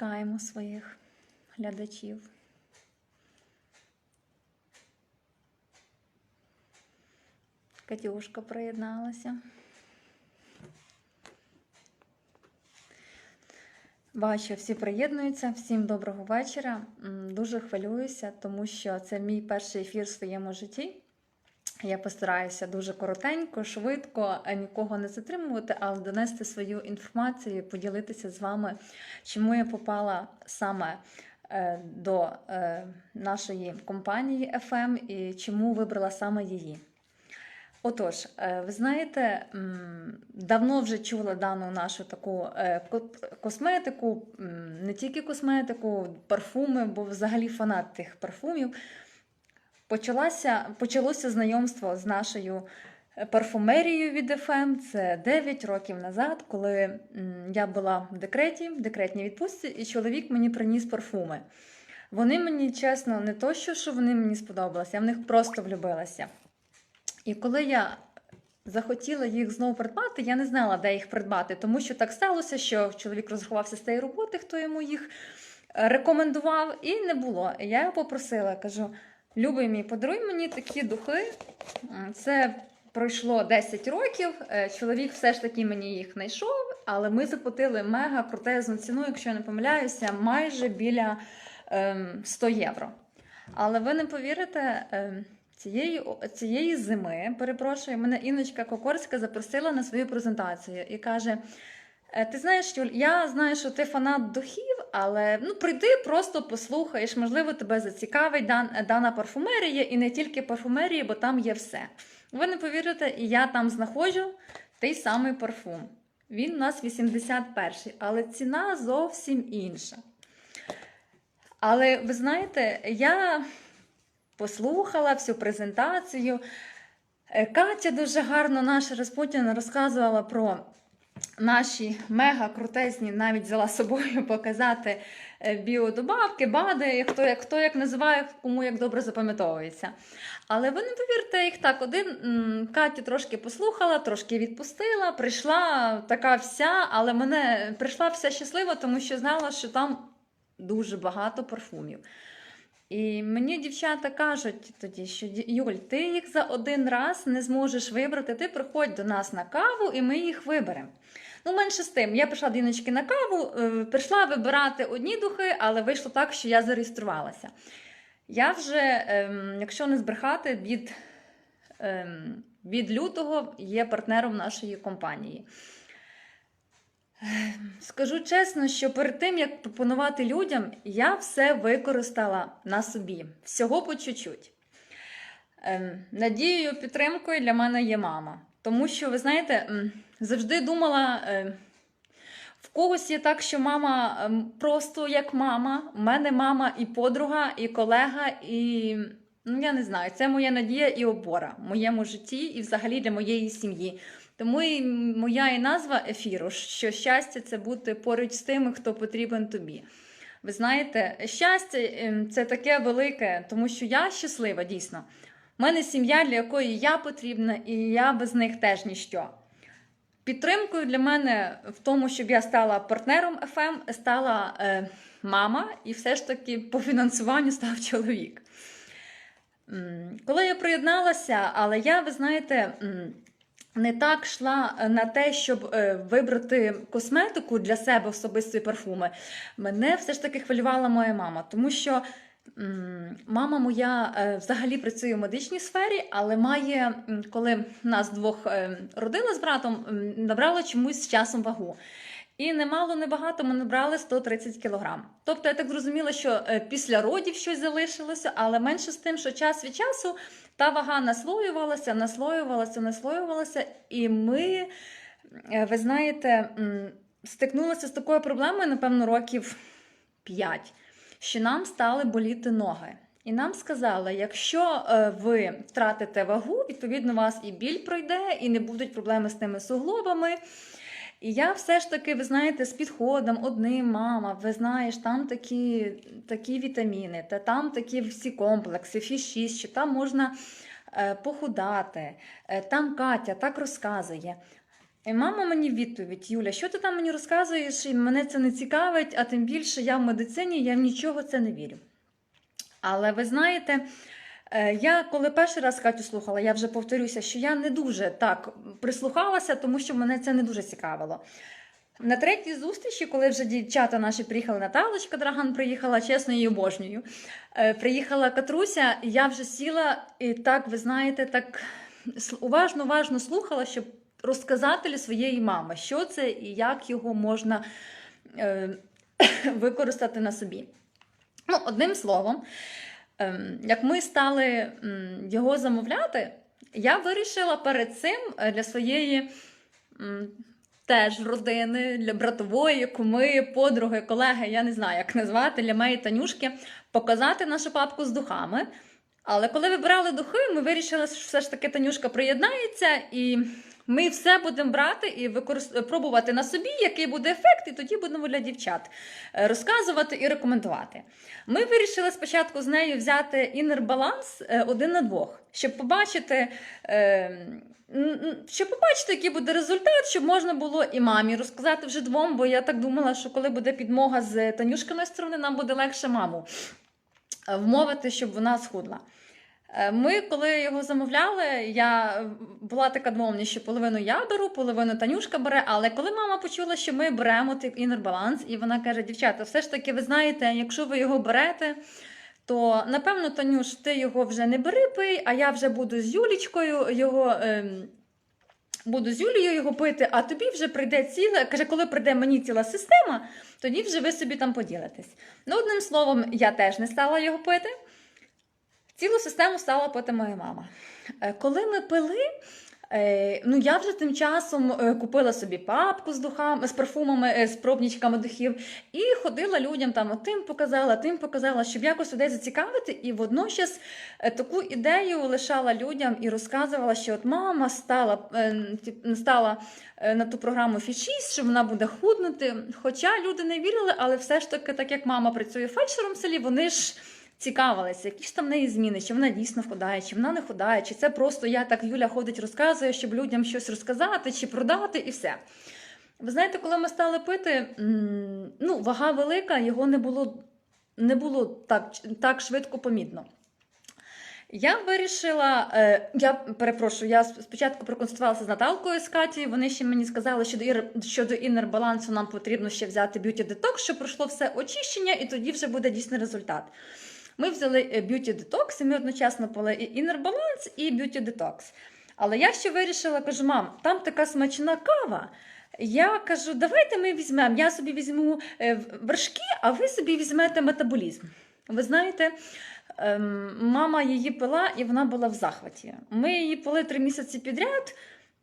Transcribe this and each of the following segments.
Чекаємо своїх глядачів. Катюшка приєдналася. Бачу, всі приєднуються. Всім доброго вечора. Дуже хвилююся, тому що це мій перший ефір в своєму житті. Я постараюся дуже коротенько, швидко, е, нікого не затримувати, але донести свою інформацію, поділитися з вами, чому я попала саме е, до е, нашої компанії FM і чому вибрала саме її. Отож, ви знаєте, давно вже чула дану нашу таку косметику, не тільки косметику, парфуми, бо взагалі фанат тих парфумів. Почалося, почалося знайомство з нашою е, парфумерією від FM. Це 9 років назад, коли я була в декреті, в декретній відпустці, і чоловік мені приніс парфуми. Вони мені, чесно, не то, що, що вони мені сподобалися, я в них просто влюбилася. І коли я захотіла їх знову придбати, я не знала, де їх придбати, тому що так сталося, що чоловік розрахувався з тієї роботи, хто йому їх е, рекомендував, і не було. І я його попросила, кажу: Любий мій, подаруй мені такі духи. Це пройшло 10 років. е, Чоловік все ж таки мені їх знайшов, але ми заплатили мега крутезну ціну, якщо я не помиляюся, майже біля ем, 100 євро. Але ви не повірите, ем, цієї, цієї зими, перепрошую, мене Іночка Кокорська запросила на свою презентацію і каже: «Е, Ти знаєш, Юль, я знаю, що ти фанат духів, але ну прийди, просто послухаєш, можливо, тебе зацікавить дан, дана парфумерія, і не тільки парфумерія, бо там є все. Ви не повірите, і я там знаходжу той самий парфум. Він у нас 81-й, але ціна зовсім інша. Але ви знаєте, я послухала всю презентацію. Е, Катя дуже гарно наша Распутіна розказувала про наші мега крутезні, навіть взяла з собою показати е, біодобавки, БАДи, хто як, хто як називає, кому як добре запам'ятовується. Але ви не повірте, їх так один Катю трошки послухала, трошки відпустила, прийшла така вся, але мене прийшла вся щаслива, тому що знала, що там дуже багато парфумів. І мені дівчата кажуть тоді, що «Ді- Юль, ти їх за один раз не зможеш вибрати. Ти приходь до нас на каву, і ми їх виберемо. Ну, менше з тим, я прийшла до Іночки на каву, е, прийшла вибирати одні духи, але вийшло так, що я зареєструвалася. Я вже, ем, якщо не збрехати, від, ем, від лютого є партнером нашої компанії. Скажу чесно, що перед тим, як пропонувати людям, я все використала на собі. Всього по чуть-чуть. Ем, Надією, підтримкою для мене є мама. Тому що, ви знаєте, завжди думала, ем, в когось є так, що мама ем, просто як мама. У мене мама і подруга, і колега, і ну, я не знаю, це моя надія і опора в моєму житті і взагалі для моєї сім'ї. Тому і моя і назва ефіру, що щастя це бути поруч з тими, хто потрібен тобі. Ви знаєте, щастя ем, це таке велике, тому що я щаслива дійсно. У мене сім'я, для якої я потрібна, і я без них теж ніщо. Підтримкою для мене в тому, щоб я стала партнером FM, стала е, мама, і все ж таки по фінансуванню став чоловік. Коли я приєдналася, але я, ви знаєте, не так йшла на те, щоб е, вибрати косметику для себе особистої парфуми. Мене все ж таки хвилювала моя мама, тому що мама моя е, взагалі працює в медичній сфері, але має, коли нас двох е, родила з братом, набрала чомусь з часом вагу. І немало, небагато ми набрали 130 кілограм. Тобто я так зрозуміла, що е, після родів щось залишилося, але менше з тим, що час від часу та вага наслоювалася, наслоювалася, наслоювалася, і ми, е, ви знаєте, стикнулися з такою проблемою, напевно, років 5, що нам стали боліти ноги. І нам сказали, якщо е, ви втратите вагу, відповідно, у вас і біль пройде, і не будуть проблеми з тими суглобами. І я все ж таки, ви знаєте, з підходом одним, мама, ви знаєш, там такі, такі вітаміни, та там такі всі комплекси, фі 6 що там можна е, похудати. Е, там Катя так розказує. І мама мені відповідь: Юля, що ти там мені розказуєш? І мене це не цікавить, а тим більше я в медицині, я в нічого це не вірю. Але ви знаєте, е, я коли перший раз Катю слухала, я вже повторюся, що я не дуже так прислухалася, тому що мене це не дуже цікавило. На третій зустрічі, коли вже дівчата наші приїхали, Наталочка Драган приїхала, чесно, її обожнюю. е, Приїхала Катруся, і я вже сіла і так, ви знаєте, так уважно, уважно слухала, щоб розказати своєї мами, що це і як його можна е, використати на собі. Ну, одним словом, як ми стали його замовляти, я вирішила перед цим е, для своєї теж родини, для братової, куми, подруги, колеги, я не знаю, як назвати, для моєї Танюшки, показати нашу папку з духами. Але коли вибирали духи, ми вирішили, що все ж таки Танюшка приєднається, і ми все будемо брати і використ... пробувати на собі, який буде ефект, і тоді будемо для дівчат е, розказувати і рекомендувати. Ми вирішили спочатку з нею взяти інер баланс один на двох, щоб побачити. Е, щоб побачити, який буде результат, щоб можна було і мамі розказати вже двом, бо я так думала, що коли буде підмога з Танюшкиної сторони, нам буде легше маму е, вмовити, щоб вона схудла. Е, Ми, коли його замовляли, я була така домовленість, що половину я беру, половину Танюшка бере. Але коли мама почула, що ми беремо той інер і вона каже: дівчата, все ж таки, ви знаєте, якщо ви його берете, то напевно, Танюш, ти його вже не бери пий, а я вже буду з Юлічкою його. Ем... Буду з Юлією його пити, а тобі вже прийде ціла. Каже, коли прийде мені ціла система, тоді вже ви собі там поділитесь. Ну, одним словом, я теж не стала його пити. Цілу систему стала пити моя мама. Е, Коли ми пили, е, ну я вже тим часом е, купила собі папку з духами, з парфумами, з пробнічками духів, і ходила людям там тим показала, тим показала, щоб якось людей зацікавити. І водночас таку ідею лишала людям і розказувала, що от мама стала, стала на ту програму Фішіс, що вона буде худнути. Хоча люди не вірили, але все ж таки, так як мама працює фельдшером в селі, вони ж цікавилися, які ж там в неї зміни, чи вона дійсно худає, чи вона не худає, чи це просто я так Юля ходить, розказує, щоб людям щось розказати чи продати, і все. Ви знаєте, коли ми стали пити, ну, вага велика, його не було, не було так, так швидко помітно. Я вирішила, е, я перепрошую, я спочатку проконсультувалася з Наталкою з Катією. Вони ще мені сказали, що до щодо інер балансу нам потрібно ще взяти б'юті детокс, щоб пройшло все очищення, і тоді вже буде дійсний результат. Ми взяли б'юті детокс, і ми одночасно пили і інер баланс, і б'юті детокс. Але я ще вирішила, кажу, мам, там така смачна кава. Я кажу, давайте ми візьмемо. Я собі візьму е, вершки, а ви собі візьмете метаболізм. Ви знаєте, ем, мама її пила, і вона була в захваті. Ми її пили три місяці підряд.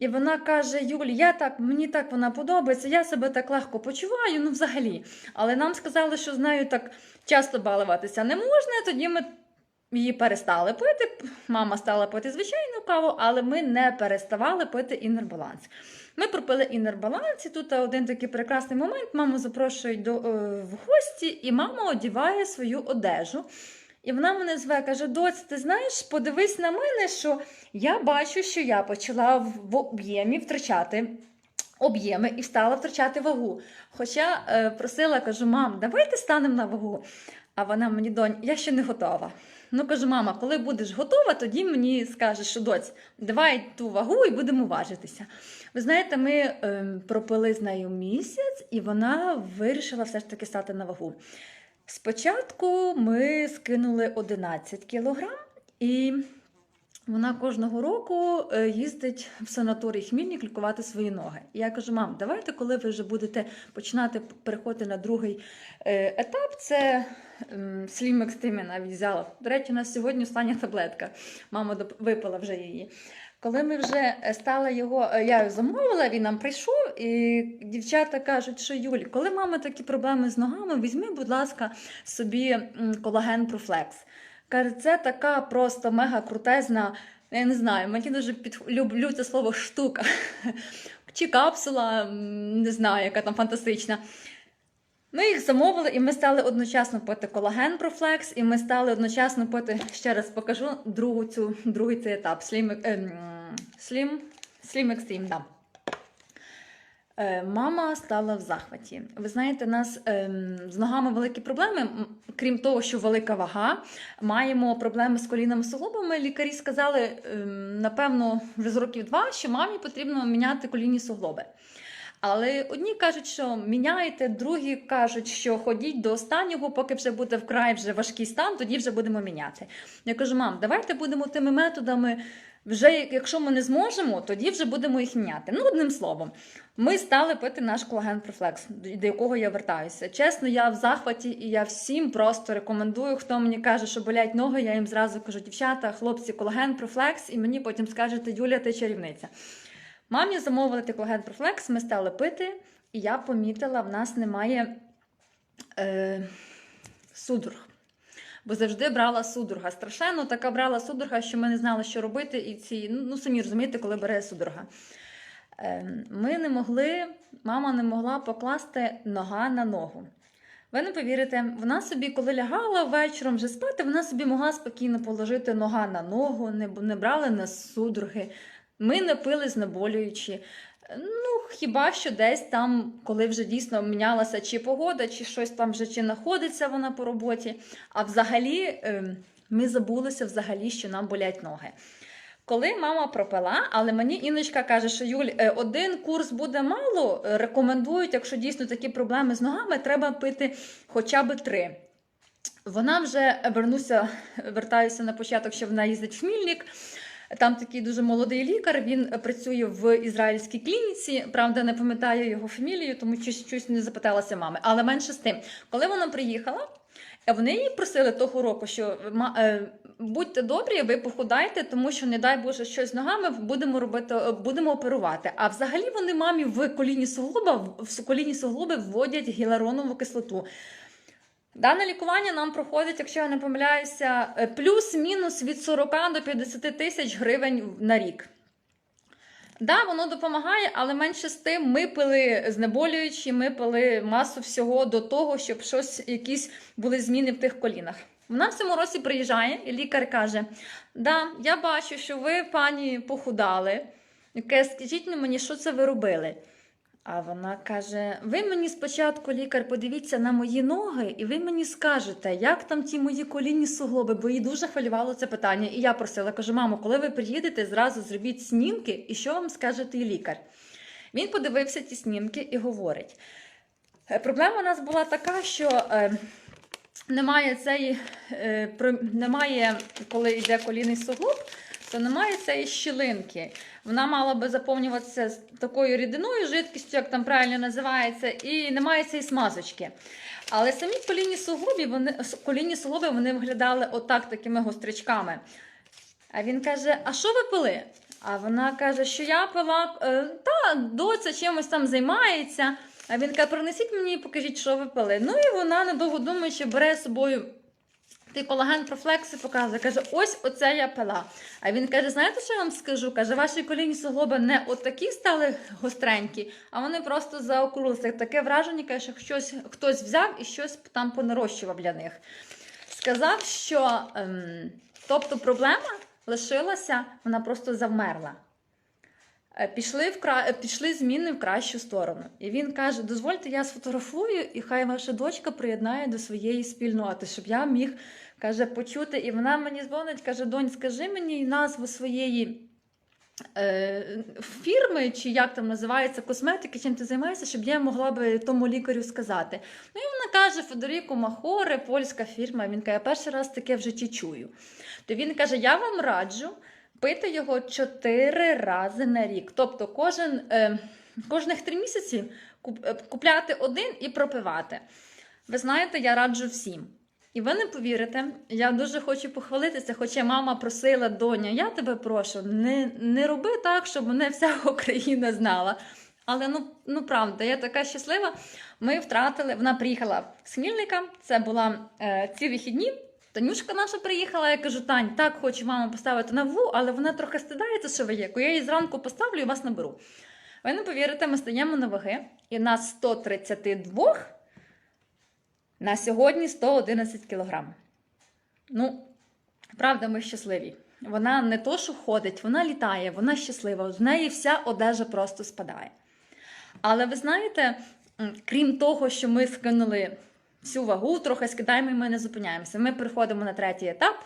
І вона каже: Юль, я так, мені так вона подобається, я себе так легко почуваю, ну взагалі. Але нам сказали, що з нею так часто балуватися не можна. Тоді ми її перестали пити. Мама стала пити звичайну каву, але ми не переставали пити інербаланс. Ми пропили інербаланс, і тут один такий прекрасний момент. Маму запрошують до, е, в гості, і мама одіває свою одежу. І вона мене зве, каже: Доць, ти знаєш, подивись на мене, що я бачу, що я почала в об'ємі втрачати об'єми і стала втрачати вагу. Хоча е, просила, кажу, мам, давайте станемо на вагу. А вона мені донь, я ще не готова. Ну кажу, мама, коли будеш готова, тоді мені скажеш, що доць, давай ту вагу і будемо важитися. Ви знаєте, ми е, пропили з нею місяць, і вона вирішила все ж таки стати на вагу. Спочатку ми скинули 11 кілограм, і вона кожного року е, їздить в санаторій Хмільник лікувати свої ноги. І я кажу, мам, давайте, коли ви вже будете починати переходити на другий е, етап, це ем, Slim навіть взяла. До речі, у нас сьогодні остання таблетка. Мама випила вже її. Коли ми вже е, стали його, я його замовила, він нам прийшов, і дівчата кажуть, що Юль, коли мама такі проблеми з ногами, візьми, будь ласка, собі колаген Профлекс. Каже, це така просто мега крутезна. Я не знаю, мені дуже під... люблю це слово штука. Чи капсула, не знаю, яка там фантастична. Ми їх замовили, і ми стали одночасно пити колаген Профлекс, і ми стали одночасно пити, ще раз покажу другу цю, другий цей етап ем, Slim, Slim Extreme, да. Е, Мама стала в захваті. Ви знаєте, нас ем, з ногами великі проблеми. Крім того, що велика вага, маємо проблеми з колінами суглобами. Лікарі сказали, ем, напевно, вже з років два, що мамі потрібно міняти колінні суглоби. Але одні кажуть, що міняєте, другі кажуть, що ходіть до останнього, поки вже буде вкрай вже важкий стан, тоді вже будемо міняти. Я кажу, мам, давайте будемо тими методами. Вже якщо ми не зможемо, тоді вже будемо їх міняти. Ну, одним словом, ми стали пити наш колаген Профлекс, до якого я вертаюся. Чесно, я в захваті, і я всім просто рекомендую. Хто мені каже, що болять ноги, я їм зразу кажу, дівчата, хлопці, колаген Профлекс, і мені потім скажете, Юля, ти чарівниця. Мамі замовили колаген Профлекс, ми стали пити, і я помітила, в нас немає е, судорог. Бо завжди брала судорога. Страшенно така брала судорога, що ми не знали, що робити. І ці, ну, самі розумієте, коли бере судорога. Е, ми не могли, мама не могла покласти нога на ногу. Ви не повірите, вона собі, коли лягала вечором вже спати, вона собі могла спокійно положити нога на ногу, не, брали на судороги. Ми не пили знеболюючі. Ну, хіба що десь там, коли вже дійсно мінялася чи погода, чи щось там вже чи знаходиться вона по роботі. А взагалі ем, ми забулися взагалі, що нам болять ноги. Коли мама пропила, але мені Іночка каже, що Юль, е, один курс буде мало. е, Рекомендують, якщо дійсно такі проблеми з ногами, треба пити хоча б три. Вона вже вернуся, вертаюся на початок, що вона їздить в Хмільник. Там такий дуже молодий лікар. Він працює в ізраїльській клініці. Правда, не пам'ятаю його фамілію, тому щось, щось не запиталася мами. Але менше з тим, коли вона приїхала, е, вони її просили того року, що «Ма- е, будьте добрі, ви похудайте, тому що, не дай Боже, щось ногами будемо робити, е, будемо оперувати. А взагалі вони мамі в коліні суглоба в коліні суглоби вводять гіалуронову кислоту. Дане лікування нам проходить, якщо я не помиляюся, е, плюс-мінус від 40 до 50 тисяч гривень на рік. Да, воно допомагає, але менше з тим ми пили знеболюючі, ми пили масу всього до того, щоб щось, якісь були зміни в тих колінах. Вона в цьому році приїжджає, і лікар каже: Да, я бачу, що ви, пані, похудали. Скажіть мені, що це ви робили? А вона каже: Ви мені спочатку, лікар, подивіться на мої ноги, і ви мені скажете, як там ті мої колінні суглоби, бо їй дуже хвилювало це питання. І я просила, кажу, мамо, коли ви приїдете, зразу зробіть снімки, і що вам скаже той лікар? Він подивився ті снімки і говорить: «Е, проблема у нас була така, що. Е, немає цієї, е, немає, коли йде колінний суглоб, то немає цієї щілинки. Вона мала би заповнюватися такою рідиною, жидкістю, як там правильно називається, і немає цієї смазочки. Але самі колінні суглоби, вони, колінні суглоби вони виглядали отак такими гострячками. А він каже: А що ви пили? А вона каже, що я пила, е, та доця чимось там займається. А він каже, принесіть мені і покажіть, що ви пили. Ну і вона, недовго думаючи, бере з собою той колаген профлекс і показує. Каже, ось оце я пила. А він каже: знаєте, що я вам скажу? Каже, ваші колінні суглоби не отакі стали гостренькі, а вони просто заокруглилися. Таке враження, каже, що щось хтось взяв і щось там понарощував для них. Сказав, що ем, тобто проблема лишилася, вона просто завмерла. Е, Пішли, в кра... е, пішли зміни в кращу сторону. І він каже: дозвольте, я сфотографую, і хай ваша дочка приєднає до своєї спільноти, щоб я міг каже, почути. І вона мені дзвонить, каже: Донь, скажи мені назву своєї е, фірми, чи як там називається косметики, чим ти займаєшся, щоб я могла би тому лікарю сказати. Ну і вона каже: Федеріко Махоре, польська фірма. Він каже, я перший раз таке в житті чую. То він каже: Я вам раджу пити його 4 рази на рік. Тобто кожен, е, кожних 3 місяці е, купляти один і пропивати. Ви знаєте, я раджу всім. І ви не повірите, я дуже хочу похвалитися, хоча мама просила доня, я тебе прошу, не, не роби так, щоб мене вся Україна знала. Але ну, ну правда, я така щаслива. Ми втратили, вона приїхала з Хмільника, це була е, ці вихідні. Танюшка наша приїхала, я кажу, Тань, так хочу маму поставити на ву, але вона трохи стидається, що ви є. Я її зранку поставлю і вас наберу. Ви не повірите, ми стаємо на ваги, і нас 132 на сьогодні 111 кілограм. Ну, правда, ми щасливі. Вона не то, що ходить, вона літає, вона щаслива. В неї вся одежа просто спадає. Але ви знаєте, крім того, що ми скинули всю вагу, трохи скидаємо і ми не зупиняємося. Ми переходимо на третій етап.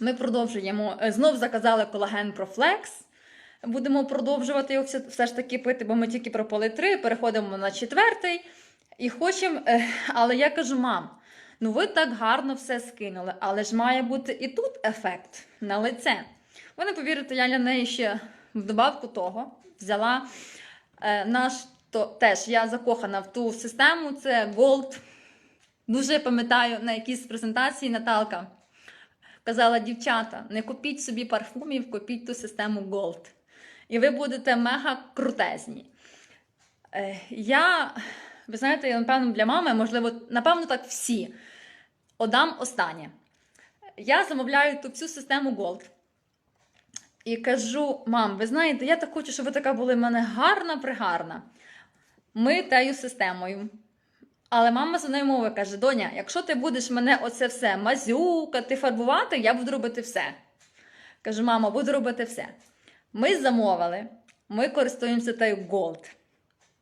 Ми продовжуємо. е, Знов заказали колаген Профлекс. Будемо продовжувати його все, все ж таки пити, бо ми тільки пропили три, переходимо на четвертий. І хочемо, е, але я кажу, мам, ну ви так гарно все скинули, але ж має бути і тут ефект на лице. Ви не повірите, я для неї ще в добавку того взяла е, наш то теж я закохана в ту систему. Це Gold. Дуже пам'ятаю на якійсь презентації Наталка казала: дівчата, не купіть собі парфумів, купіть ту систему Gold. І ви будете мега крутезні. Е, я, ви знаєте, напевно, для мами, можливо, напевно, так всі. Одам останнє. Я замовляю ту всю систему Gold. І кажу: мам, ви знаєте, я так хочу, щоб ви така були в мене гарна, пригарна. Ми тею системою. Але мама за нею мовою каже: Доня, якщо ти будеш мене оце все мазюкати, фарбувати, я буду робити все. Кажу, мама, буду робити все. Ми замовили, ми користуємося тею Gold.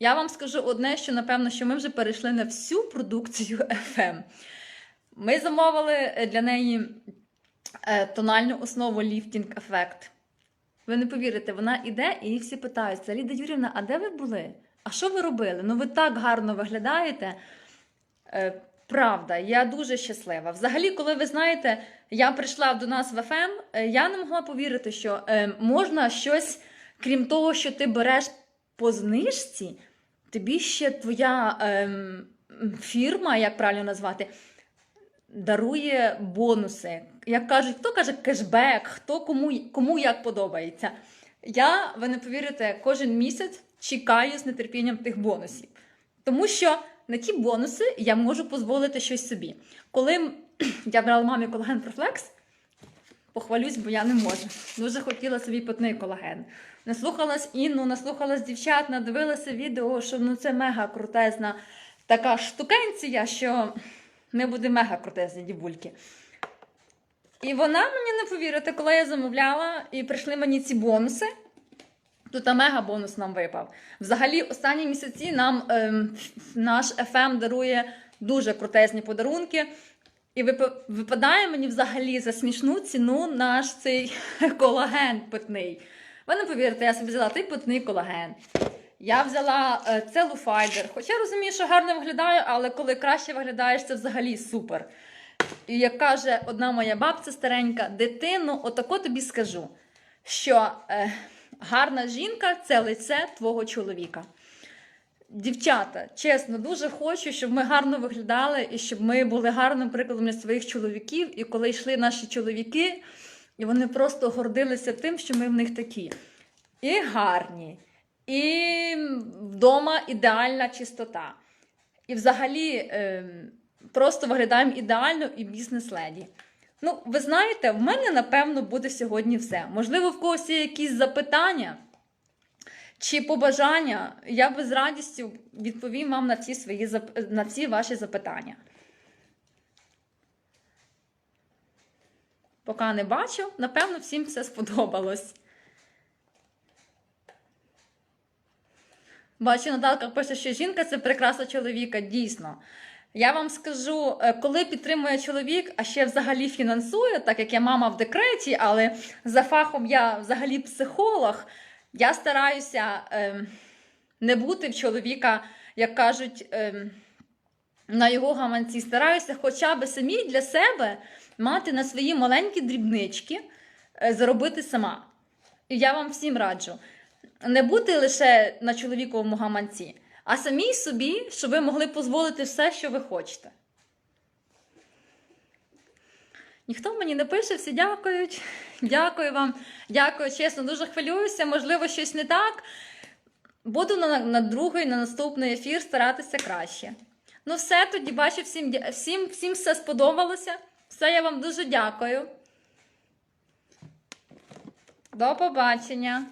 Я вам скажу одне, що напевно, що ми вже перейшли на всю продукцію FM. Ми замовили е, для неї е, тональну основу Lifting Effect. Ви не повірите, вона іде і всі питаються: Ліда Юрівна, а де ви були? А що ви робили? Ну ви так гарно виглядаєте. Е, правда, я дуже щаслива. Взагалі, коли ви знаєте, я прийшла до нас в ФМ, е, я не могла повірити, що е, можна щось, крім того, що ти береш по знижці, тобі ще твоя ем, фірма, як правильно назвати, дарує бонуси. Як кажуть, хто каже кешбек, хто кому, кому як подобається. Я, ви не повірите, кожен місяць чекаю з нетерпінням тих бонусів. Тому що на ті бонуси я можу дозволити щось собі. Коли я брала мамі колаген Профлекс, похвалюсь, бо я не можу. Дуже хотіла собі питний колаген. Наслухалась Інну, наслухалась дівчат, надивилася відео, що ну це мега крутезна така штукенція, що не буде мега крутезні дівульки. І вона мені не повірите, коли я замовляла і прийшли мені ці бонуси. Тут мега бонус нам випав. Взагалі, останні місяці нам ем, наш FM дарує дуже крутезні подарунки. І випадає мені взагалі за смішну ціну наш цей колаген питний. Ви не повірите, я собі взяла той питний колаген. Я взяла е, целуфайдер. Хоча я розумію, що гарно виглядаю, але коли краще виглядаєш, це взагалі супер. І як каже одна моя бабця старенька, дитину, отако тобі скажу, що е, гарна жінка це лице твого чоловіка. Дівчата, чесно, дуже хочу, щоб ми гарно виглядали і щоб ми були гарним прикладом для своїх чоловіків. І коли йшли наші чоловіки, і вони просто гордилися тим, що ми в них такі. І гарні, і вдома ідеальна чистота. І взагалі ем, просто виглядаємо ідеально і бізнес-леді. Ну, ви знаєте, в мене напевно буде сьогодні все. Можливо, в когось є якісь запитання чи побажання. Я би з радістю відповім вам на ці свої на ці ваші запитання. Поки не бачу, напевно, всім все сподобалось. Бачу, Наталка пише, що жінка це прикраса чоловіка. Дійсно. Я вам скажу, е, коли підтримує чоловік, а ще взагалі фінансує, так як я мама в декреті, але за фахом я взагалі психолог, я стараюся ем, не бути в чоловіка, як кажуть, ем, на його гаманці. Стараюся хоча б самі для себе мати на свої маленькі дрібнички, е, заробити сама. І я вам всім раджу не бути лише на чоловіковому гаманці, а самій собі, щоб ви могли дозволити все, що ви хочете. Ніхто мені не пише, всі дякують. Дякую вам. Дякую, чесно, дуже хвилююся. Можливо, щось не так. Буду на, на другий, на наступний ефір старатися краще. Ну, все тоді бачу, всім, всім, всім все сподобалося. Все, я вам дуже дякую. До побачення.